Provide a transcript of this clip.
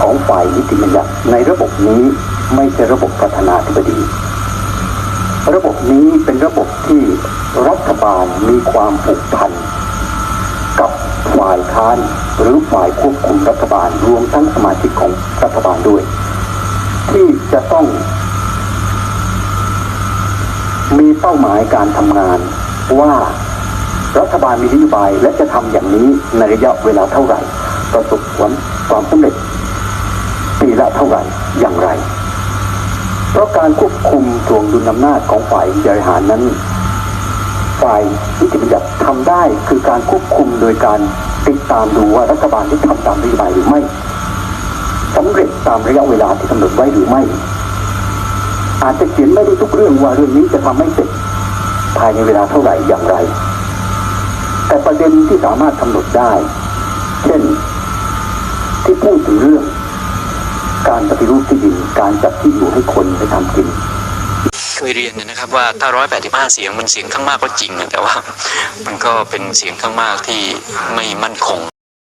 ของฝ่ายนิติบัญญัติในระบบนี้ไม่ใช่ระบบประธานาธิบดี ระบบนี้เป็นระบบที่รัฐบาลมีความผูกพันกับฝ่ายค้านหรือฝ่ายควบคุมรัฐบาลรวมทั้งสมาชิกของรัฐบาลด้วย ที่จะต้อง มีเป้าหมายการทำงานว่ารัฐบาลมีนโยบายและจะทำอย่างนี้ในระยะเวลาเท่าไหร่ประสบผลความสำเร็จ ปีละเท่าไหร่อย่างไร เพราะการควบคุมทวงดุลอำนาจของฝ่ายบริหารนั้น ฝ่ายนิติบัญญัติทำได้คือการควบคุมโดยการติดตามดูว่ารัฐบาลที่ทำตามนโยบายหรือไม่สำเร็จตามระยะเวลาที่กำหนดไว้หรือไม่ อาจจะเขียนไม่ได้ทุกเรื่องว่าเรื่องนี้จะทำให้เสร็จภายในเวลาเท่าไหร่อย่างไร แต่ประเด็นที่สามารถกำหนดได้ เช่น ที่พูดถึงเรื่อง การปฏิรูปที่ดินการจัดที่อยู่ให้คนไปทำกินเคยเรียนนะครับว่าถ้าร้อยแปดสิบห้าเสียงมันเสียงข้างมากก็จริงนะแต่ว่ามันก็เป็นเสียงข้างมากที่ไม่มั่นคง